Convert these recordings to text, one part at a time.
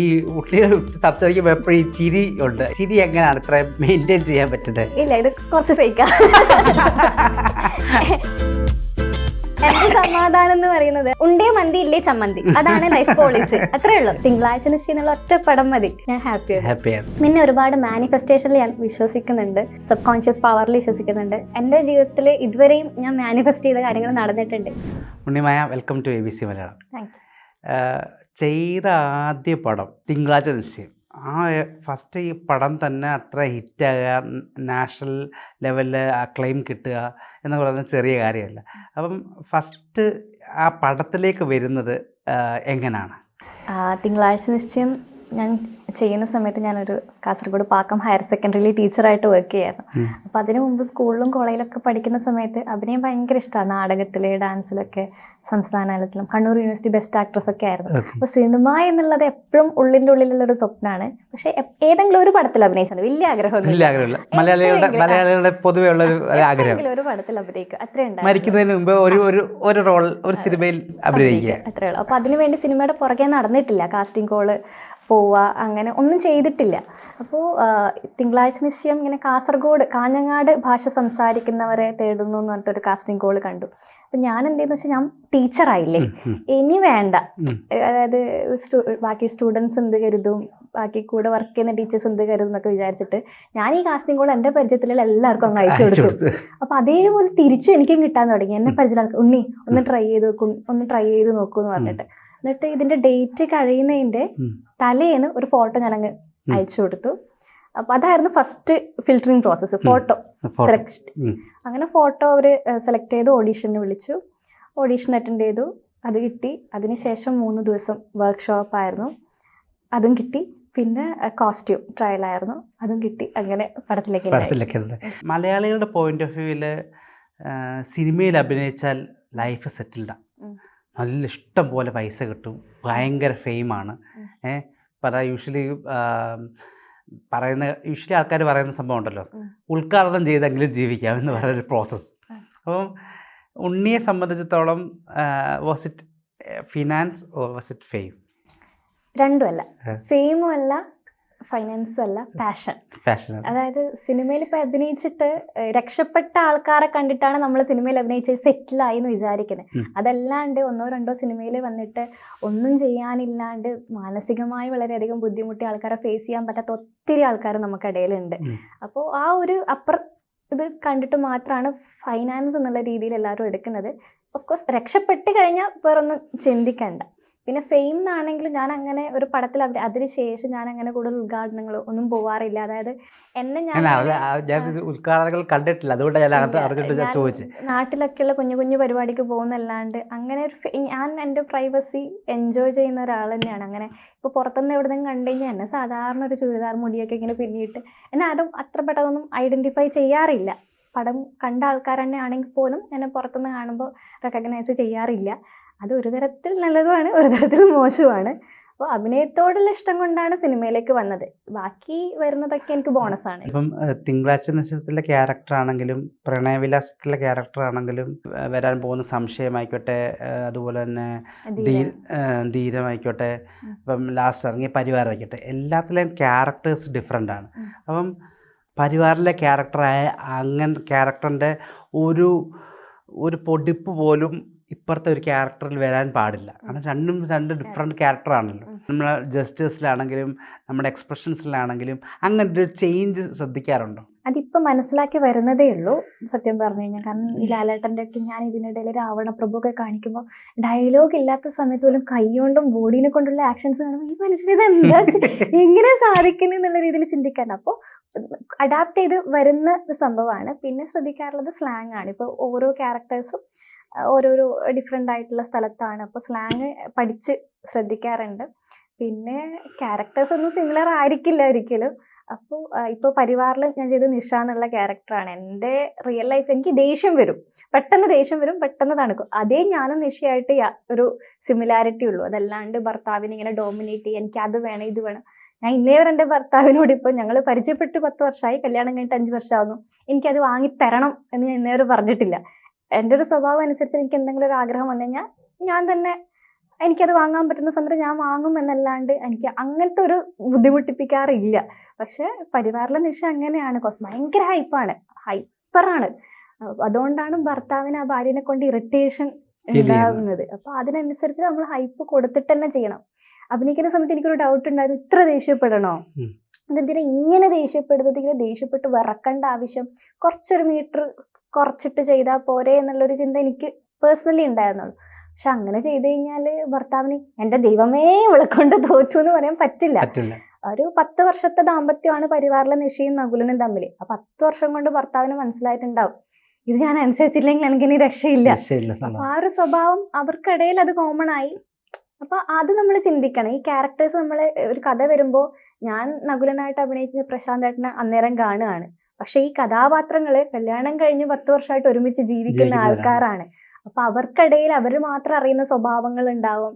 ഈ കുട്ടികൾ സംസാരിക്കുമ്പോൾ എപ്പോഴും ഈ ചിരി ഉണ്ട്. ചിരി എങ്ങനെയാണ് ഇത്ര മെയിന്റെയിൻ ചെയ്യാൻ പറ്റുന്നത്? ഇല്ല ഇത് കുറച്ച് ഫേക്കാ എന്റെ സമാധാനം എന്ന് പറയുന്നത് ഉണ്ടേ മന്തി ഇല്ലേ ചമ്മന്തി? അതാണ് ലൈഫ് പോളിസി അത്രേ ഉള്ളൂ. തിങ്കളാഴ്ച നിശ്ചയം ഒറ്റ പടം മതി. ഞാൻ ഹാപ്പിയാണ് ഹാപ്പിയാണ് പിന്നെ ഒരുപാട് മാനിഫെസ്റ്റേഷനിൽ ഞാൻ വിശ്വസിക്കുന്നുണ്ട്. സബ് കോൺഷ്യസ് പവറിൽ വിശ്വസിക്കുന്നുണ്ട്. എന്റെ ജീവിതത്തിൽ ഇതുവരെയും ഞാൻ മാനിഫെസ്റ്റ് ചെയ്ത കാര്യങ്ങൾ നടന്നിട്ടുണ്ട്. Unnimaya welcome to A B C Malayalam thank ആഹ് ചെയ്ത ആദ്യ പടം തിങ്കളാഴ്ച നിശ്ചയം ആ ഫസ്റ്റ് ഈ പടം തന്നെ അത്ര ഹിറ്റാകുക നാഷണൽ ലെവലിൽ അക്ലെയിം കിട്ടുക എന്ന് പറയുന്നത് ചെറിയ കാര്യമല്ല. അപ്പം ഫസ്റ്റ് ആ പടത്തിലേക്ക് വരുന്നത് എങ്ങനെയാണ് തിങ്കളാഴ്ച നിശ്ചയം ഞാൻ ചെയ്യുന്ന സമയത്ത് ഞാനൊരു കാസർഗോഡ് പാക്കം ഹയർ സെക്കൻഡറിയിൽ ടീച്ചറായിട്ട് വർക്ക് ചെയ്യായിരുന്നു. അപ്പം അതിനു മുമ്പ് സ്കൂളിലും കോളേജിലൊക്കെ പഠിക്കുന്ന സമയത്ത് അഭിനയം ഭയങ്കര ഇഷ്ടമാണ് നാടകത്തിൽ ഡാൻസിലൊക്കെ സംസ്ഥാന തലത്തിലും. കണ്ണൂർ യൂണിവേഴ്സിറ്റി ബെസ്റ്റ് ആക്ട്രസ് ഒക്കെ ആയിരുന്നു. അപ്പോൾ സിനിമ എന്നുള്ളത് എപ്പോഴും ഉള്ളിന്റെ ഉള്ളിലുള്ള ഒരു സ്വപ്നമാണ് പക്ഷേ ഏതെങ്കിലും ഒരു പടത്തിൽ അഭിനയിച്ചാണ് വലിയ ആഗ്രഹമൊന്നും വലിയ ആഗ്രഹമില്ല. മലയാളികളുടെ എപ്പോഴെങ്കിലും, മലയാളികളുടെ പൊതുവെ ഉള്ള ഒരു ആഗ്രഹം. ഒരു പടത്തിൽ അഭിനയിക്കുക. അത്രേ. മരിക്കുന്നതിന് മുമ്പ് ഒരു ഒരു ഒരു റോൾ ഒരു സിനിമയിൽ അഭിനയിക്കുക. അത്രേ ഉള്ളൂ. അപ്പോൾ അതിനുവേണ്ടി സിനിമയുടെ പുറകെ നടന്നിട്ടില്ല. കാസ്റ്റിംഗ് കോൾ പോവുക അങ്ങനെ ഒന്നും ചെയ്തിട്ടില്ല. അപ്പോൾ തിങ്കളാഴ്ച നിശ്ചയം ഇങ്ങനെ കാസർഗോഡ് കാഞ്ഞങ്ങാട് ഭാഷ സംസാരിക്കുന്നവരെ തേടുന്നു എന്ന് പറഞ്ഞിട്ടൊരു കാസ്റ്റിംഗ് കോൾ കണ്ടു. അപ്പം ഞാൻ എന്തെന്ന് വെച്ചാൽ ഞാൻ ടീച്ചറായില്ലേ ഇനി വേണ്ട. അതായത് ബാക്കി സ്റ്റുഡൻസ് എന്ത് കരുതും ബാക്കി കൂടെ വർക്ക് ചെയ്യുന്ന ടീച്ചേഴ്സ് എന്ത് കരുതും എന്നൊക്കെ വിചാരിച്ചിട്ട് ഞാൻ ഈ കാസ്റ്റിംഗ് കോൾ എന്റെ പരിചയത്തിലുള്ള എല്ലാവർക്കും അങ്ങ് അയച്ചു അയച്ചു കൊടുത്തു. അപ്പോൾ അതേപോലെ തിരിച്ചും എനിക്കും കിട്ടാൻ തുടങ്ങി. എന്നെ പരിചയം ഉണ്ണി ഒന്ന് ട്രൈ ചെയ്ത് നോക്കും ഒന്ന് ട്രൈ ചെയ്ത് നോക്കൂ എന്ന് പറഞ്ഞിട്ട്. എന്നിട്ട് ഇതിന്റെ ഡേറ്റ് കഴിയുന്നതിന്റെ തലേന്ന് ഒരു ഫോട്ടോ ഞാൻ അങ്ങ് അയച്ചു കൊടുത്തു. അപ്പൊ അതായിരുന്നു first filtering process photo select selection അങ്ങനെ ഫോട്ടോ അവർ സെലക്ട് ചെയ്ത് ഓഡീഷന് വിളിച്ചു. ഓഡീഷൻ അറ്റൻഡ് ചെയ്തു. അത് കിട്ടി. അതിനുശേഷം മൂന്ന് ദിവസം വർക്ക്ഷോപ്പ് ആയിരുന്നു. അതും കിട്ടി. പിന്നെ കോസ്റ്റ്യൂം ട്രയൽ ആയിരുന്നു. അതും കിട്ടി. അങ്ങനെ പടത്തിലേക്ക്. പടത്തിലൊക്കെ മലയാളികളുടെ പോയിന്റ് ഓഫ് വ്യൂവിൽ സിനിമയിൽ അഭിനയിച്ചാൽ ലൈഫ് സെറ്റിൽഡാണ്. നല്ല ഇഷ്ടം പോലെ പൈസ കിട്ടും. ഭയങ്കര ഫെയിമാണ് ഏഹ് പല യൂഷ്വലി പറയുന്ന യൂഷ്വലി ആൾക്കാർ പറയുന്ന സംഭവം ഉണ്ടല്ലോ. ഉദ്ഘാടനം ചെയ്തെങ്കിലും ജീവിക്കാം എന്ന് പറയുന്ന ഒരു പ്രോസസ്സ്. അപ്പം ഉണ്ണിയെ സംബന്ധിച്ചിടത്തോളം was it finance or was it fame രണ്ടുമല്ല. ഫെയിമും അല്ല ഫൈനാൻസും അല്ല പാഷൻ ഫാഷൻ അതായത് സിനിമയിൽ ഇപ്പൊ അഭിനയിച്ചിട്ട് രക്ഷപ്പെട്ട ആൾക്കാരെ കണ്ടിട്ടാണ് നമ്മൾ സിനിമയിൽ അഭിനയിച്ച് സെറ്റിലായി എന്ന് വിചാരിക്കുന്നത്. അതല്ലാണ്ട് ഒന്നോ രണ്ടോ സിനിമയിൽ വന്നിട്ട് ഒന്നും ചെയ്യാനില്ലാണ്ട് മാനസികമായി വളരെയധികം ബുദ്ധിമുട്ടി ആൾക്കാരെ ഫേസ് ചെയ്യാൻ പറ്റാത്ത ഒത്തിരി ആൾക്കാർ നമുക്കിടയിലുണ്ട്. അപ്പോൾ ആ ഒരു അപ്പർ ഇത് കണ്ടിട്ട് മാത്രമാണ് ഫൈനാൻസ് എന്നുള്ള രീതിയിൽ എല്ലാവരും എടുക്കുന്നത്. ഓഫ് കോഴ്സ് രക്ഷപ്പെട്ട് കഴിഞ്ഞാൽ വേറൊന്നും ചിന്തിക്കണ്ട. പിന്നെ ഫെയിം എന്നാണെങ്കിലും ഞാൻ അങ്ങനെ ഒരു പടത്തിൽ അവർ അതിനുശേഷം ഞാൻ അങ്ങനെ കൂടുതൽ ഉദ്ഘാടനങ്ങളോ ഒന്നും പോവാറില്ല. അതായത് എന്നെ ഞാൻ ഉദ്ഘാടനങ്ങൾ കണ്ടിട്ടില്ല. അതുകൊണ്ട് നാട്ടിലൊക്കെയുള്ള കുഞ്ഞു കുഞ്ഞു പരിപാടിക്ക് പോകുന്നല്ലാണ്ട് അങ്ങനെ ഒരു ഞാൻ എന്റെ പ്രൈവസി എൻജോയ് ചെയ്യുന്ന ഒരാൾ തന്നെയാണ്. അങ്ങനെ ഇപ്പോൾ പുറത്തുനിന്ന് എവിടെ നിന്ന് കണ്ടു കഴിഞ്ഞാൽ എന്നെ സാധാരണ ഒരു ചുരിദാർ മുടിയൊക്കെ ഇങ്ങനെ പിന്നിയിട്ട് എന്നെ ആരും അത്ര പെട്ടെന്നൊന്നും ഐഡന്റിഫൈ ചെയ്യാറില്ല. പടം കണ്ട ആൾക്കാർ തന്നെ ആണെങ്കിൽ പോലും എന്നെ പുറത്തുനിന്ന് കാണുമ്പോൾ റെക്കഗ്നൈസ് ചെയ്യാറില്ല. അത് ഒരു തരത്തിൽ നല്ലതുമാണ് ഒരു തരത്തിൽ മോശമാണ് അപ്പോൾ അഭിനയത്തോടുള്ള ഇഷ്ടം കൊണ്ടാണ് സിനിമയിലേക്ക് വന്നത്. ബാക്കി വരുന്നതൊക്കെ എനിക്ക് ബോണസാണ് ഇപ്പം തിങ്കളാഴ്ച നക്ഷത്രത്തിലെ ക്യാരക്ടർ ആണെങ്കിലും പ്രണയവിലാസത്തിലെ ക്യാരക്ടർ ആണെങ്കിലും വരാൻ പോകുന്ന സംശയമായിക്കോട്ടെ അതുപോലെ തന്നെ ധീരമായിക്കോട്ടെ ഇപ്പം ലാസ്റ്റ് ഇറങ്ങിയ പരിവാരമായിക്കോട്ടെ എല്ലാത്തിലെയും ക്യാരക്ടേഴ്സ് ഡിഫറെന്റ് ആണ്. അപ്പം പരിവാറിലെ ക്യാരക്ടറായ അങ്ങൻ ക്യാരക്ടറിന്റെ ഒരു ഒരു പൊടിപ്പ് പോലും ഇപ്പുറത്തെ ഒരു ക്യാരക്ടറിൽ വരാൻ പാടില്ല. കാരണം രണ്ടും രണ്ട് ഡിഫറെന്റ് ക്യാരക്ടറാണല്ലോ നമ്മളെ ജസ്റ്റേഴ്സിലാണെങ്കിലും നമ്മുടെ എക്സ്പ്രഷൻസിലാണെങ്കിലും അങ്ങനെ ഒരു ചേഞ്ച് ശ്രദ്ധിക്കാറുണ്ടോ? അതിപ്പോൾ മനസ്സിലാക്കി വരുന്നതേ ഉള്ളൂ സത്യം പറഞ്ഞു കഴിഞ്ഞാൽ. കാരണം ഈ ലാലേട്ടന്റെ ഒക്കെ ഞാൻ ഇതിനിടയിൽ രാവണ പ്രഭു ഒക്കെ കാണിക്കുമ്പോൾ ഡയലോഗ് ഇല്ലാത്ത സമയത്ത് പോലും കൈകൊണ്ടും ബോഡീനെ കൊണ്ടുള്ള ആക്ഷൻസ് കാണുമ്പോൾ ഈ മനുഷ്യന് ഇത് എന്താ എങ്ങനെ സാധിക്കുന്നു എന്നുള്ള രീതിയിൽ ചിന്തിക്കാൻ. അപ്പോൾ അഡാപ്റ്റ് ചെയ്ത് വരുന്ന സംഭവമാണ്. പിന്നെ ശ്രദ്ധിക്കാറുള്ളത് സ്ലാങ് ആണ്. ഇപ്പോൾ ഓരോ ക്യാരക്ടേഴ്സും ഓരോരോ ഡിഫറെന്റ് ആയിട്ടുള്ള സ്ഥലത്താണ്. അപ്പോൾ സ്ലാങ് പഠിച്ച് ശ്രദ്ധിക്കാറുണ്ട്. പിന്നെ ക്യാരക്ടേഴ്സ് ഒന്നും സിമിലർ ആയിരിക്കില്ല ഒരിക്കലും. അപ്പോൾ ഇപ്പോൾ പരിവാറിൽ ഞാൻ ചെയ്ത നിഷ എന്നുള്ള ക്യാരക്ടറാണ് എന്റെ റിയൽ ലൈഫ് എനിക്ക് ദേഷ്യം വരും. പെട്ടെന്ന് ദേഷ്യം വരും പെട്ടെന്ന് തണുക്കും. അതേ ഞാനും നിഷയായിട്ട് ഒരു സിമിലാരിറ്റി ഉള്ളൂ. അതല്ലാണ്ട് ഭർത്താവിനെ ഇങ്ങനെ ഡോമിനേറ്റ് ചെയ്യുക എനിക്ക് അത് വേണം ഇത് വേണം. ഞാൻ ഇന്നേ വരെ എന്റെ ഭർത്താവിനോട് ഇപ്പോൾ ഞങ്ങൾ പരിചയപ്പെട്ട് പത്ത് വർഷമായി. കല്യാണം കഴിഞ്ഞിട്ട് അഞ്ച് വർഷമാകുന്നു എനിക്കത് വാങ്ങി തരണം എന്ന് ഞാൻ ഇന്നേ വരെ പറഞ്ഞിട്ടില്ല. എന്റെ ഒരു സ്വഭാവം അനുസരിച്ച് എനിക്ക് എന്തെങ്കിലും ഒരു ആഗ്രഹം വന്നു കഴിഞ്ഞാൽ ഞാൻ തന്നെ എനിക്കത് വാങ്ങാൻ പറ്റുന്ന സമയത്ത് ഞാൻ വാങ്ങും എന്നല്ലാണ്ട് എനിക്ക് അങ്ങനത്തെ ഒരു ബുദ്ധിമുട്ടിപ്പിക്കാറില്ല. പക്ഷെ പരിവാറിലെ നിശ അങ്ങനെയാണ്. ഭയങ്കര ഹൈപ്പാണ്. ഹൈപ്പറാണ്. അതുകൊണ്ടാണ് ഭർത്താവിനെ ആ ഭാര്യനെ കൊണ്ട് ഇറിറ്റേഷൻ. ഉണ്ടാകുന്നത് അപ്പൊ അതിനനുസരിച്ച് നമ്മൾ ഹൈപ്പ് കൊടുത്തിട്ട് തന്നെ ചെയ്യണം. അഭിനയിക്കുന്ന സമയത്ത് എനിക്കൊരു ഡൗട്ട് ഉണ്ടായിരുന്നു. ഇത്ര ദേഷ്യപ്പെടണോ? ഉം. ഇങ്ങനെ ദേഷ്യപ്പെടുന്നത്? ഇങ്ങനെ ദേഷ്യപ്പെട്ട് വിറക്കേണ്ട ആവശ്യം. കുറച്ചൊരു മീറ്റർ കുറച്ചിട്ട് ചെയ്താൽ പോരെ എന്നുള്ളൊരു ചിന്ത എനിക്ക് പേഴ്സണലി ഉണ്ടായിരുന്നുള്ളൂ. പക്ഷെ അങ്ങനെ ചെയ്തു കഴിഞ്ഞാൽ ഭർത്താവിന് എന്റെ ദൈവമേ വിളക്കൊണ്ട് തോറ്റു എന്ന് പറയാൻ പറ്റില്ല. ഒരു പത്ത് വർഷത്തെ ദാമ്പത്യമാണ് പരിവാറിലെ നിഷയും നകുലനും തമ്മിൽ ആ പത്ത് വർഷം കൊണ്ട് ഭർത്താവിന് മനസ്സിലായിട്ടുണ്ടാവും. ഇത് ഞാൻ അനുസരിച്ചില്ലെങ്കിൽ എനിക്ക് ഇനി രക്ഷയില്ല. അപ്പൊ ആ ഒരു സ്വഭാവം അവർക്കിടയിൽ അത് കോമൺ ആയി. അപ്പൊ അത് നമ്മൾ ചിന്തിക്കണം. ഈ ക്യാരക്ടേഴ്സ് നമ്മൾ ഒരു കഥ വരുമ്പോ ഞാൻ നകുലനായിട്ട് അഭിനയിച്ച പ്രശാന്ത് ഏട്ടനെ അന്നേരം കാണുകയാണ്. പക്ഷെ ഈ കഥാപാത്രങ്ങൾ കല്യാണം കഴിഞ്ഞ് പത്ത് വർഷമായിട്ട് ഒരുമിച്ച് ജീവിക്കുന്ന. ആൾക്കാരാണ്. അപ്പൊ അവർക്കിടയിൽ അവർ മാത്രം അറിയുന്ന സ്വഭാവങ്ങൾ ഉണ്ടാവും.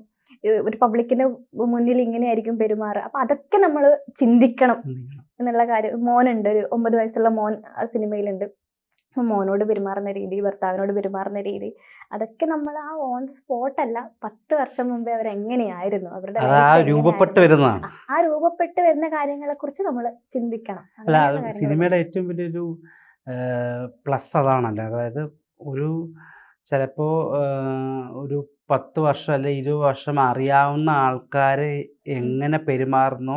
ഒരു പബ്ലിക്കിന് മുന്നിൽ ഇങ്ങനെയായിരിക്കും പെരുമാറുക. അപ്പൊ അതൊക്കെ നമ്മൾ ചിന്തിക്കണം. എന്നുള്ള കാര്യം. മോനുണ്ട് ഒരു ഒമ്പത് വയസ്സുള്ള മോൻ ആ സിനിമയിലുണ്ട്. മോനോട് പെരുമാറുന്ന രീതി ഭർത്താവിനോട് പെരുമാറുന്ന രീതി അതൊക്കെ നമ്മൾ ആ ഓൺ സ്പോട്ട് അല്ല പത്ത് വർഷം മുമ്പേ അവർ എങ്ങനെയായിരുന്നു അവരുടെ ആ രൂപപ്പെട്ടു രൂപപ്പെട്ട് വരുന്നതാണ്. ആ- ആ രൂപപ്പെട്ട് വരുന്ന കാര്യങ്ങളെ കുറിച്ച് നമ്മൾ ചിന്തിക്കണം. അല്ല സിനിമയുടെ ഏറ്റവും വലിയൊരു പ്ലസ് അതാണല്ലോ? അതായത് ഒരു ചിലപ്പോ ഒരു പത്ത് വർഷം അല്ലെ ഇരുപത് വർഷം അറിയാവുന്ന ആൾക്കാർ എങ്ങനെ പെരുമാറുന്നു?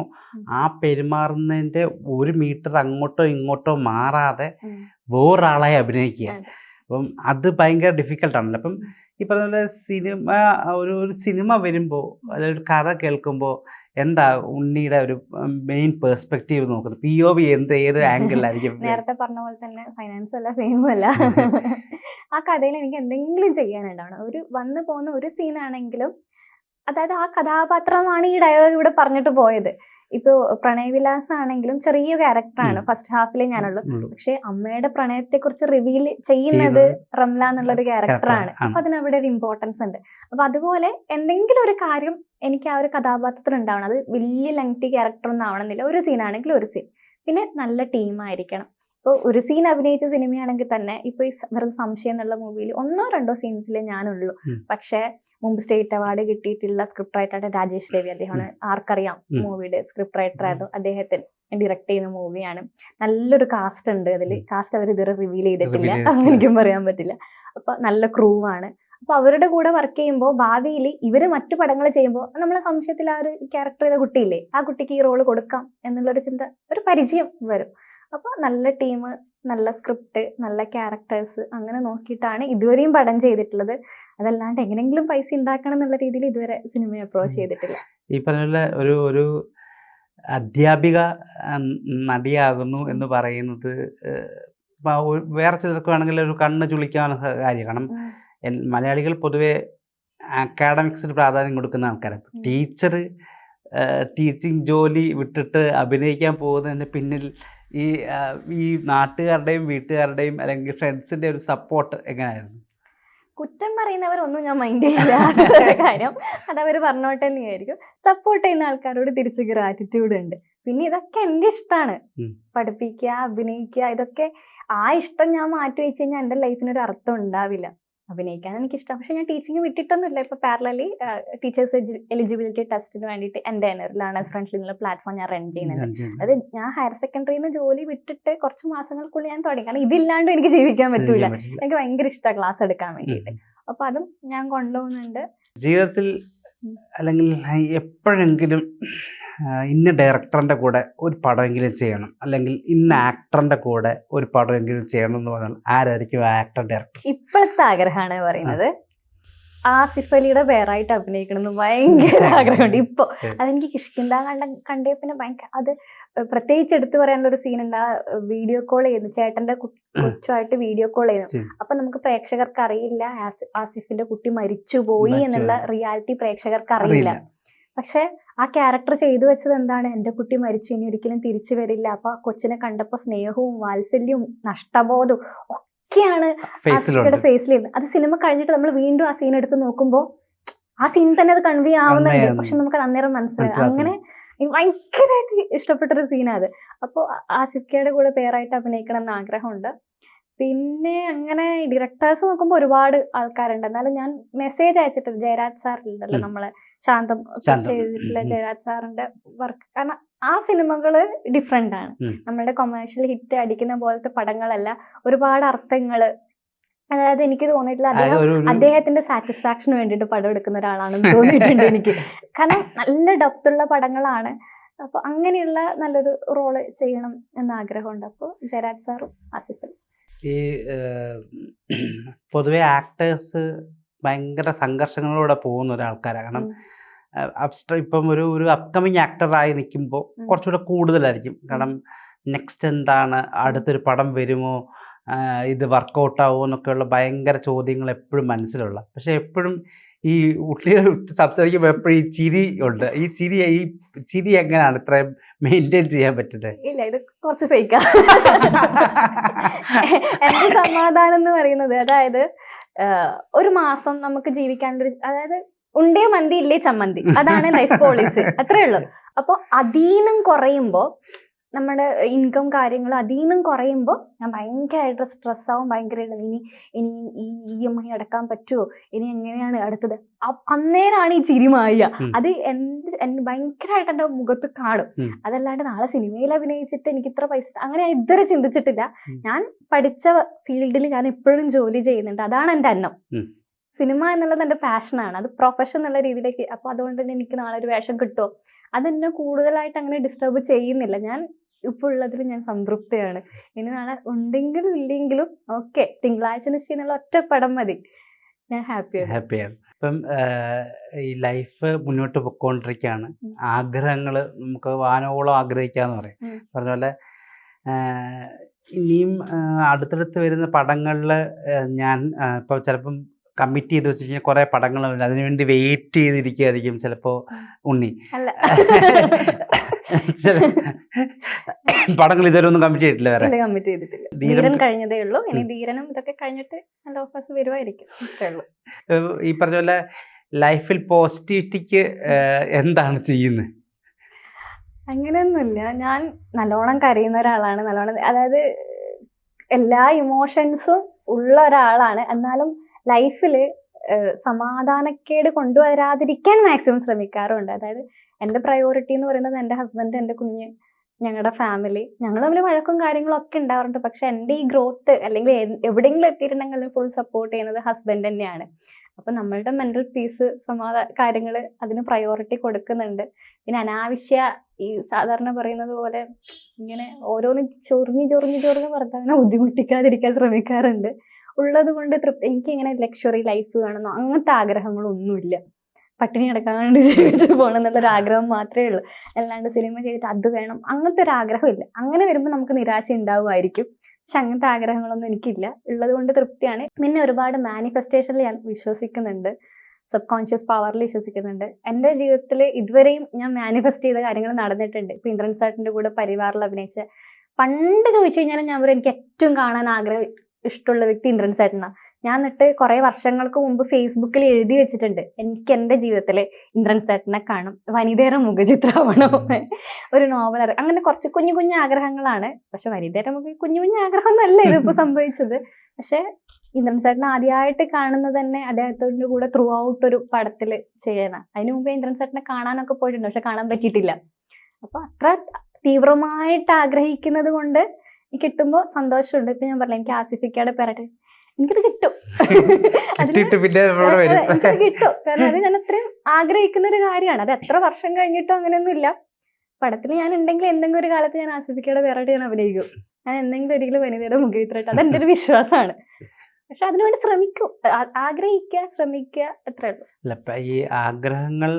ആ പെരുമാറുന്നതിന്റെ ഒരു മീറ്റർ അങ്ങോട്ടോ ഇങ്ങോട്ടോ മാറാതെ. വേറൊരാളായി അഭിനയിക്കുക. അപ്പം അത് ഭയങ്കര ഡിഫിക്കൽട്ടാണല്ലോ അപ്പം ഈ പറഞ്ഞ പോലെ സിനിമ ഒരു ഒരു സിനിമ വരുമ്പോൾ അല്ലെങ്കിൽ ഒരു കഥ കേൾക്കുമ്പോൾ എന്താ ഉണ്ണിയുടെ ഒരു മെയിൻ പെർസ്പെക്റ്റീവ് നോക്കുന്നത്? പി ഒ വി എന്ത് ഏത് ആംഗിളിലായിരിക്കും നേരത്തെ പറഞ്ഞ പോലെ തന്നെ ഫൈനാൻസും അല്ല ഫെയിമും അല്ല. ആ കഥയിൽ എനിക്ക് എന്തെങ്കിലും ചെയ്യാനുണ്ടാവണം. ഒരു വന്നു പോകുന്ന ഒരു സീനാണെങ്കിലും അതായത് ആ കഥാപാത്രമാണ് ഈ ഡയലോഗ് ഇവിടെ പറഞ്ഞിട്ട് പോയത്. ഇപ്പോ പ്രണയവിലാസ് ആണെങ്കിലും ചെറിയ ക്യാരക്ടറാണ് ഫസ്റ്റ് ഹാഫിലെ ഞാനുള്ളൂ പക്ഷെ അമ്മയുടെ പ്രണയത്തെ കുറിച്ച് റിവീൽ ചെയ്യുന്നത് റംല എന്നുള്ള ഒരു ക്യാരക്ടറാണ് അപ്പൊ അതിന് അവിടെ ഒരു ഇമ്പോർട്ടൻസ് ഉണ്ട്. അപ്പൊ അതുപോലെ എന്തെങ്കിലും ഒരു കാര്യം എനിക്ക് ആ ഒരു കഥാപാത്രത്തിൽ ഉണ്ടാവണം. അത് വലിയ ലെങ്തി ക്യാരക്ടർ ഒന്നും ആവണമെന്നില്ല. ഒരു സീനാണെങ്കിൽ ഒരു സീൻ പിന്നെ നല്ല ടീമായിരിക്കണം ഇപ്പോൾ ഒരു സീൻ അഭിനയിച്ച സിനിമയാണെങ്കിൽ തന്നെ ഇപ്പൊ ഈ വെറുതെ സംശയം എന്നുള്ള മൂവിയിൽ ഒന്നോ രണ്ടോ സീൻസിലേ ഞാനുള്ളൂ. പക്ഷേ മുമ്പ് സ്റ്റേറ്റ് അവാർഡ് കിട്ടിയിട്ടുള്ള സ്ക്രിപ്റ്റ് റൈറ്ററായിട്ട് രാജേഷ് രവി അദ്ദേഹമാണ്. ആർക്കറിയാം. മൂവിയുടെ സ്ക്രിപ്റ്റ് റൈറ്റർ ആയിരുന്നു അദ്ദേഹത്തിന് ഡിറക്ട് ചെയ്യുന്ന മൂവിയാണ് നല്ലൊരു കാസ്റ്റ് ഉണ്ട് അതിൽ കാസ്റ്റ് അവർ ഇതുവരെ റിവീൽ ചെയ്തിട്ടില്ല. എനിക്കും പറയാൻ പറ്റില്ല. അപ്പൊ നല്ല ക്രൂ ആണ്. അപ്പൊ അവരുടെ കൂടെ വർക്ക് ചെയ്യുമ്പോൾ ഭാവിയിൽ ഇവർ മറ്റു പടങ്ങൾ ചെയ്യുമ്പോൾ നമ്മളെ സംശയത്തിൽ ആ ഒരു ക്യാരക്ടർ ചെയ്ത കുട്ടിയില്ലേ ആ കുട്ടിക്ക് ഈ റോൾ കൊടുക്കാം എന്നുള്ളൊരു ചിന്ത ഒരു പരിചയം വരും. അപ്പൊ നല്ല ടീം നല്ല സ്ക്രിപ്റ്റ് നല്ല ക്യാരക്ടേഴ്സ് അങ്ങനെ നോക്കിയിട്ടാണ് ഇതുവരെയും പടം ചെയ്തിട്ടുള്ളത്. അതല്ലാണ്ട് എങ്ങനെയെങ്കിലും പൈസ ഉണ്ടാക്കണം എന്നുള്ള രീതിയിൽ ഇതുവരെ സിനിമ അപ്രോച്ച് ചെയ്തിട്ടില്ല. ഈ പറഞ്ഞ ഒരു ഒരു അധ്യാപിക നടിയാകുന്നു എന്ന് പറയുന്നത് വേറെ ചിലർക്ക് വേണമെങ്കിൽ ഒരു കണ്ണ് ചുളിക്കാവുന്ന കാര്യം. കാരണം മലയാളികൾ പൊതുവെ അക്കാഡമിക്സിന് പ്രാധാന്യം കൊടുക്കുന്ന ആൾക്കാരാണ് ടീച്ചർ ടീച്ചിങ് ജോലി വിട്ടിട്ട് അഭിനയിക്കാൻ പോകുന്നതിന് പിന്നിൽ ഈ ഈ നാട്ടുകാരുടെയും വീട്ടുകാരുടെയും അല്ലെങ്കിൽ ഫ്രണ്ട്സിന്റെ ഒരു സപ്പോർട്ട് എങ്ങനെയായിരുന്നു കുറ്റം പറയുന്നവരൊന്നും ഞാൻ മൈൻഡ് ചെയ്യില്ല. കാര്യം. അതവർ പറഞ്ഞോട്ടെ എന്ന് വിചാരിക്കും. സപ്പോർട്ട് ചെയ്യുന്ന ആൾക്കാരോട് തിരിച്ച് ഗ്രാറ്റിറ്റ്യൂഡ് ഉണ്ട്. പിന്നെ ഇതൊക്കെ എന്റെ ഇഷ്ടമാണ്. പഠിപ്പിക്കുക അഭിനയിക്കുക ഇതൊക്കെ ആ ഇഷ്ടം ഞാൻ മാറ്റി വെച്ച് കഴിഞ്ഞാൽ എന്റെ ലൈഫിനൊരു അർത്ഥം ഉണ്ടാവില്ല. അഭിനയിക്കാൻ എനിക്ക് ഇഷ്ടം പക്ഷെ ഞാൻ ടീച്ചിങ് വിട്ടിട്ടൊന്നുമില്ല. ഇപ്പൊ പാരലി ടീച്ചേഴ്സ് എലിജിബിലിറ്റി ടെസ്റ്റിന് വേണ്ടിയിട്ട് എന്റെ തന്നെ ലേണേഴ്സ് ഫ്രണ്ട്ലി എന്നുള്ള പ്ലാറ്റ്ഫോം ഞാൻ റൺ ചെയ്യുന്നുണ്ട് അത് ഞാൻ ഹയർ സെക്കൻഡറിയിൽ നിന്ന് ജോലി വിട്ടിട്ട് കുറച്ച് മാസങ്ങൾക്കുള്ളിൽ ഞാൻ തുടങ്ങി. കാരണം ഇതില്ലാണ്ടും എനിക്ക് ജീവിക്കാൻ പറ്റൂല. പറ്റില്ല. എനിക്ക് ഭയങ്കര ഇഷ്ടമാണ് ക്ലാസ് എടുക്കാൻ വേണ്ടിയിട്ട്. അപ്പൊ അതും ഞാൻ കൊണ്ടുപോകുന്നുണ്ട്. ജീവിതത്തിൽ അല്ലെങ്കിൽ എപ്പോഴെങ്കിലും ഇന്ന ഡയറക്ടറിന്റെ കൂടെ ഒരു പടമെങ്കിലും ചെയ്യണം. അല്ലെങ്കിൽ ഇന്ന ആക്ടറിന്റെ കൂടെ ഒരു പടമെങ്കിലും ചെയ്യണം എന്ന് പറഞ്ഞാൽ ആരായിരിക്കും ആക്ടർ ഡയറക്ടർ ഇപ്പോഴത്തെ ആഗ്രഹമാണ് പറയുന്നത്. ആസിഫ് അലിയുടെ വേറായിട്ട് അഭിനയിക്കണം എന്ന് ഭയങ്കര ആഗ്രഹമുണ്ട്. ഇപ്പൊ ഉം. അതെനിക്ക് കിഷ്കിന്ത കണ്ട കണ്ടേ പിന്നെ ഭയങ്കര അത് പ്രത്യേകിച്ച് എടുത്തു പറയാനുള്ള ഒരു സീൻ ഉണ്ട് ആ വീഡിയോ കോൾ ചെയ്യുന്നു. ചേട്ടന്റെ കൊച്ചുമായിട്ട് വീഡിയോ കോൾ ചെയ്യുന്നു. ചെയ്യും. അപ്പൊ നമുക്ക് പ്രേക്ഷകർക്ക് അറിയില്ല ആസി- ആസിഫിന്റെ കുട്ടി മരിച്ചുപോയി എന്നുള്ള റിയാലിറ്റി പ്രേക്ഷകർക്ക് അറിയില്ല. പക്ഷെ ആ ക്യാരക്ടർ ചെയ്തു വെച്ചത് എന്താണ്? എന്റെ കുട്ടി മരിച്ചു ഇനി ഒരിക്കലും തിരിച്ചു വരില്ല. അപ്പൊ ആ കൊച്ചിനെ കണ്ടപ്പോ സ്നേഹവും വാത്സല്യവും നഷ്ടബോധവും ഒക്കെയാണ് ഫേസിലുണ്ട്. അത് സിനിമ കഴിഞ്ഞിട്ട് നമ്മൾ വീണ്ടും ആ സീൻ എടുത്ത് നോക്കുമ്പോൾ ആ സീൻ തന്നെ അത് കൺവേ ആവുന്നുണ്ട്. പക്ഷെ നമുക്ക് അത് അന്നേരം മനസ്സിലായി. അങ്ങനെ ഭയങ്കരമായിട്ട് ഇഷ്ടപ്പെട്ടൊരു സീനാണ് അത്. അപ്പോൾ ആസിഫ്ക്കയുടെ കൂടെ പേരായിട്ട് അഭിനയിക്കണം എന്ന് ആഗ്രഹമുണ്ട്. പിന്നെ അങ്ങനെ ഡിറക്ടേഴ്സ് നോക്കുമ്പോൾ ഒരുപാട് ആൾക്കാരുണ്ട്. എന്നാലും ഞാൻ മെസ്സേജ് അയച്ചിട്ടുണ്ട്. ജയരാജ് സാറിലുണ്ടല്ലോ ഉണ്ടല്ലോ നമ്മളെ. ശാന്തം ചെയ്തിട്ടുള്ള. ജയരാജ് സാറിന്റെ വർക്ക് കാരണം ആ സിനിമകൾ ഡിഫറെന്റ് ആണ്. നമ്മുടെ നമ്മളുടെ കൊമേഴ്ഷ്യൽ ഹിറ്റ് അടിക്കുന്ന പോലത്തെ പടങ്ങളല്ല ഒരുപാട് അർത്ഥങ്ങൾ. അതായത് എനിക്ക് തോന്നിയിട്ടുള്ള അദ്ദേഹം അദ്ദേഹത്തിന്റെ സാറ്റിസ്ഫാക്ഷന് വേണ്ടിയിട്ട് പടം എടുക്കുന്ന ഒരാളാണെന്ന് തോന്നിയിട്ടുണ്ട് എനിക്ക്. കാരണം നല്ല ഡപ്തുള്ള പടങ്ങളാണ്. അപ്പൊ അങ്ങനെയുള്ള നല്ലൊരു റോൾ ചെയ്യണം എന്ന ആഗ്രഹമുണ്ട്. അപ്പോൾ ജയരാജ് സാറും ആസിഫും. ഈ പൊതുവെ ആക്ടേഴ്സ് ഭയങ്കര സംഘർഷങ്ങളിലൂടെ പോകുന്ന ഒരാൾക്കാരാണ് കാരണം അബ്സ്റ്റ അബ്സ്ട്ര ഇപ്പം ഒരു ഒരു അപ്കമിങ് ആക്ടറായി നിൽക്കുമ്പോൾ. കുറച്ചുകൂടെ കൂടുതലായിരിക്കും. കാരണം നെക്സ്റ്റ് എന്താണ്? അടുത്തൊരു പടം വരുമോ? ഇത് വർക്കൗട്ട് ആവുമോ എന്നൊക്കെയുള്ള ഭയങ്കര ചോദ്യങ്ങൾ എപ്പോഴും മനസ്സിലുള്ള. പക്ഷെ എപ്പോഴും ഈ ഉട്ടി സംസാരിക്കുമ്പോൾ എപ്പോഴും ഈ ചിരി ഉണ്ട്. ഈ ചിരി ഈ ചിരി എങ്ങനെയാണ് ഇത്രയും മെയിന്റെയിൻ ചെയ്യാൻ പറ്റുന്നത്? ഇല്ല ഇത് കുറച്ച് ഫേക്കാ എന്റെ സമാധാനം എന്ന് പറയുന്നത് അതായത് ഒരു മാസം നമുക്ക് ജീവിക്കാനൊരു അതായത് ഉണ്ടേ മന്തി ഇല്ലേ ചമ്മന്തി. അതാണ് ലൈഫ് പോളിസി അത്രേ ഉള്ളൂ. അപ്പോൾ അതീനം കുറയുമ്പോൾ നമ്മുടെ ഇൻകം കാര്യങ്ങൾ നിന്നും കുറയുമ്പോൾ ഞാൻ ഭയങ്കരമായിട്ട് സ്ട്രെസ് ആവും ഭയങ്കരമായിട്ട് ഇനി ഇനി ഈ ഇ എം ഐ അടക്കാൻ പറ്റുമോ ഇനി എങ്ങനെയാണ് അടുത്തത്? അന്നേരാണ് അന്നേരമാണ് ഈ ചിരി മായുക. ഉം. അത് എന്റെ എന്റെ ഭയങ്കരമായിട്ട് എന്റെ മുഖത്ത് കാണും. അതല്ലാണ്ട് നാളെ സിനിമയിൽ അഭിനയിച്ചിട്ട് എനിക്ക് ഇത്ര പൈസ അങ്ങനെ ഞാൻ ഇതുവരെ ചിന്തിച്ചിട്ടില്ല. ഞാൻ പഠിച്ച ഫീൽഡിൽ ഞാൻ എപ്പോഴും ജോലി ചെയ്യുന്നുണ്ട്. അതാണ് എന്റെ അന്നം സിനിമ എന്നുള്ളത് എന്റെ പാഷനാണ് അത് പ്രൊഫഷൻ എന്നുള്ള രീതിയിലേക്ക് അപ്പോൾ അതുകൊണ്ട് തന്നെ എനിക്ക് നാളെ ഒരു വേഷം കിട്ടുമോ അതെന്നെ കൂടുതലായിട്ട് അങ്ങനെ ഡിസ്റ്റർബ് ചെയ്യുന്നില്ല. ഞാൻ ഇപ്പോൾ ഉള്ളതിൽ ഞാൻ സംതൃപ്തയാണ്. ഇനി നാളെ ഉണ്ടെങ്കിലും ഇല്ലെങ്കിലും ഓക്കെ തിങ്കളാഴ്ച നിശ്ചയം ഒറ്റ പടം മതി. ഞാൻ ഹാപ്പിയാണ് ഹാപ്പിയാണ് ഇപ്പം ഈ ലൈഫ് മുന്നോട്ട് പൊയ്ക്കൊണ്ടിരിക്കുകയാണ് ഉം. ആഗ്രഹങ്ങൾ നമുക്ക് വാനോളം ആഗ്രഹിക്കാന്ന് പറയും. പറഞ്ഞ പോലെ ഇനിയും അടുത്തടുത്ത് വരുന്ന പടങ്ങളിൽ ഞാൻ ഇപ്പോൾ ചിലപ്പം കമ്മിറ്റ് ചെയ്ത് വെച്ചിരിക്കുന്ന കുറേ പടങ്ങളുണ്ട്. അതിനുവേണ്ടി വെയിറ്റ് ചെയ്തിരിക്കുകയായിരിക്കും ചിലപ്പോൾ ഉണ്ണി. പടങ്ങൾ ഇതുവരെ ഒന്നും കമ്മിറ്റ് ചെയ്തിട്ടില്ല വേറെ. കമ്മിറ്റ് ചെയ്തിട്ടില്ല. ധീരൻ കഴിഞ്ഞതേ ഉള്ളൂ. ഇനി. ധീരനും ഇതൊക്കെ കഴിഞ്ഞിട്ട് നല്ല ഓഫേഴ്സ് വരുമായിരിക്കും. ഈ പറഞ്ഞ പോലെ ലൈഫിൽ പോസിറ്റിവിറ്റിക്ക് എന്താണ് ചെയ്യുന്നത് അങ്ങനെയൊന്നുമില്ല. ഞാൻ നല്ലോണം കരയുന്ന ഒരാളാണ്. നല്ലോണം അതായത് എല്ലാ ഇമോഷൻസും ഉള്ള ഒരാളാണ്. എന്നാലും ലൈഫിൽ സമാധാനക്കേട് കൊണ്ടുവരാതിരിക്കാൻ മാക്സിമം ശ്രമിക്കാറുണ്ട്. അതായത് എന്റെ പ്രയോറിറ്റി എന്ന് പറയുന്നത് എന്റെ ഹസ്ബൻഡ് എന്റെ കുഞ്ഞ് ഞങ്ങളുടെ ഫാമിലി ഞങ്ങൾ തമ്മിൽ വഴക്കും കാര്യങ്ങളും ഒക്കെ ഉണ്ടാവാറുണ്ട്. പക്ഷെ എന്റെ ഈ ഗ്രോത്ത് അല്ലെങ്കിൽ എവിടെയെങ്കിലും എത്തിയിട്ടുണ്ടെങ്കിൽ ഫുൾ സപ്പോർട്ട് ചെയ്യുന്നത് ഹസ്ബൻഡ് തന്നെയാണ്. അപ്പം നമ്മളുടെ മെന്റൽ പീസ് സമാധാന കാര്യങ്ങൾ അതിന് പ്രയോറിറ്റി കൊടുക്കുന്നുണ്ട്. പിന്നെ അനാവശ്യ ഈ സാധാരണ പറയുന്നത് പോലെ ഇങ്ങനെ ഓരോന്ന് ചൊറിഞ്ഞ് ചൊറിഞ്ഞ് ചൊറിഞ്ഞ് ഭർത്താവിനെ ബുദ്ധിമുട്ടിക്കാതിരിക്കാൻ ശ്രമിക്കാറുണ്ട്. ഉള്ളത് കൊണ്ട് തൃപ്തി എനിക്ക് ഇങ്ങനെ ലക്ഷറി ലൈഫ് വേണമെന്നോ അങ്ങനത്തെ ആഗ്രഹങ്ങളൊന്നുമില്ല. പട്ടിണി കിടക്കാണ്ട് ജീവിച്ച് പോകണം എന്നുള്ളൊരു ആഗ്രഹം മാത്രമേ ഉള്ളൂ. അല്ലാണ്ട് സിനിമ ചെയ്തിട്ട് അത് വേണം അങ്ങനത്തെ ഒരു ആഗ്രഹമില്ല അങ്ങനെ വരുമ്പോൾ നമുക്ക് നിരാശ ഉണ്ടാവുമായിരിക്കും. പക്ഷെ അങ്ങനത്തെ ആഗ്രഹങ്ങളൊന്നും എനിക്കില്ല. ഉള്ളത് കൊണ്ട് തൃപ്തിയാണ്. പിന്നെ ഒരുപാട് മാനിഫെസ്റ്റേഷനിൽ ഞാൻ വിശ്വസിക്കുന്നുണ്ട്. സബ് കോൺഷ്യസ് പവറിൽ വിശ്വസിക്കുന്നുണ്ട്. എന്റെ ജീവിതത്തിൽ ഇതുവരെയും ഞാൻ മാനിഫെസ്റ്റ് ചെയ്ത കാര്യങ്ങൾ നടന്നിട്ടുണ്ട്. ഇപ്പം ഇന്ദ്രൻ സാറിന്റെ കൂടെ പരിവാറിൽ അഭിനയിച്ച. പണ്ട് ചോദിച്ചു കഴിഞ്ഞാൽ ഞാൻ പറയും എനിക്ക് ഏറ്റവും കാണാൻ ആഗ്രഹം ഇഷ്ടമുള്ള വ്യക്തി ഇന്ദ്രൻ സാറിനാണ്. ഞാൻ എന്നിട്ട് കുറെ വർഷങ്ങൾക്ക് മുമ്പ് ഫേസ്ബുക്കിൽ എഴുതി വെച്ചിട്ടുണ്ട്. എനിക്ക് എന്റെ ജീവിതത്തിൽ ഇന്ദ്രൻ സേട്ടനെ കാണും വനിതയുടെ മുഖചിത്രമാണോ? ഒരു നോവൽ അങ്ങനെ കുറച്ച് കുഞ്ഞു കുഞ്ഞു ആഗ്രഹങ്ങളാണ്. പക്ഷെ വനിതയുടെ മുഖ കുഞ്ഞു കുഞ്ഞു ആഗ്രഹമൊന്നുമല്ല ഇതിപ്പോൾ സംഭവിച്ചത്. പക്ഷെ ഇന്ദ്രൻ സേട്ടൻ ആദ്യമായിട്ട് കാണുന്നത് തന്നെ അദ്ദേഹത്തിന്റെ കൂടെ ത്രൂ ഔട്ട് ഒരു പടത്തിൽ ചെയ്യണം അതിനു മുമ്പേ ഇന്ദ്രൻ സേട്ടനെ കാണാനൊക്കെ പോയിട്ടുണ്ട് പക്ഷെ കാണാൻ പറ്റിയിട്ടില്ല. അപ്പൊ അത്ര തീവ്രമായിട്ട് ആഗ്രഹിക്കുന്നത് കൊണ്ട് കിട്ടുമ്പോൾ സന്തോഷമുണ്ട്. ഇപ്പൊ ഞാൻ പറഞ്ഞു എനിക്ക് ആസിഫിക്കയുടെ പേരായിട്ട് എനിക്കിത് കിട്ടും. കിട്ടിയിട്ട് പിന്നെ എനിക്കത് കിട്ടും. കാരണം അത് ഞാൻ അത്രയും ആഗ്രഹിക്കുന്ന ഒരു കാര്യമാണ്. അത് എത്ര വർഷം കഴിഞ്ഞിട്ടോ അങ്ങനെയൊന്നും ഇല്ല. പടത്തിൽ ഞാൻ ഉണ്ടെങ്കിൽ എന്തെങ്കിലും ഒരു കാലത്ത് ഞാൻ ആസ്വദിക്കാതെ വേറെ ഞാൻ അഭിനയിക്കും. ഞാൻ എന്തെങ്കിലും ഒരിക്കലും വനിതയുടെ മുഖവിത്രമായിട്ട് അത് എന്റെ ഒരു വിശ്വാസമാണ്. പക്ഷെ അതിനുവേണ്ടി ശ്രമിക്കും. ആഗ്രഹിക്കുക ശ്രമിക്കുക അത്രേ ഉള്ളൂ. അല്ല ഇപ്പം ഈ ആഗ്രഹങ്ങൾ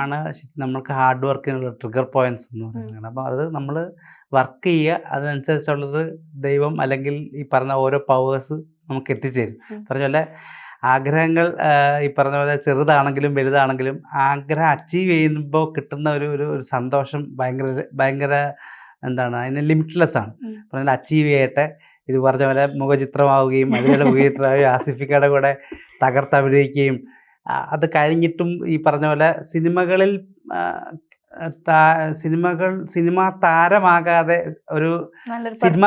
ആണ് നമ്മൾക്ക് ഹാർഡ് വർക്കിനുള്ള ട്രിഗർ പോയിന്റ്സ് എന്ന് പറയുന്നത്. അപ്പോൾ അത് നമ്മൾ വർക്ക് ചെയ്യുക അതനുസരിച്ചുള്ളത് ദൈവം അല്ലെങ്കിൽ ഈ പറഞ്ഞ ഓരോ പവേഴ്സ് നമുക്ക് എത്തിച്ചേരും. പറഞ്ഞ പോലെ ആഗ്രഹങ്ങൾ ഈ പറഞ്ഞ പോലെ ചെറുതാണെങ്കിലും വലുതാണെങ്കിലും ആഗ്രഹം അച്ചീവ് ചെയ്യുമ്പോൾ കിട്ടുന്ന ഒരു ഒരു ഒരു സന്തോഷം ഭയങ്കര ഭയങ്കര എന്താണ് അതിന് ലിമിറ്റ്ലെസ് ആണ്. പറഞ്ഞാൽ അച്ചീവ് ചെയ്യട്ടെ ഇത് പറഞ്ഞ പോലെ മുഖചിത്രമാവുകയും അതിലുള്ള മുഖചിത്രമാവുകയും ആസിഫിക്കയുടെ കൂടെ തകർത്തഭിനയിക്കുകയും അത് കഴിഞ്ഞിട്ടും ഈ പറഞ്ഞ പോലെ സിനിമകളിൽ സിനിമകൾ സിനിമ താരമാകാതെ ഒരു സിനിമ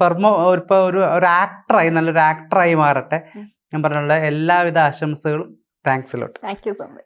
പെർമോ ഇപ്പോൾ ഒരു ഒരു ആക്ടറായി നല്ലൊരു ആക്ടറായി മാറട്ടെ. ഞാൻ പറഞ്ഞുള്ള എല്ലാവിധ ആശംസകളും. Thanks lot thank you so much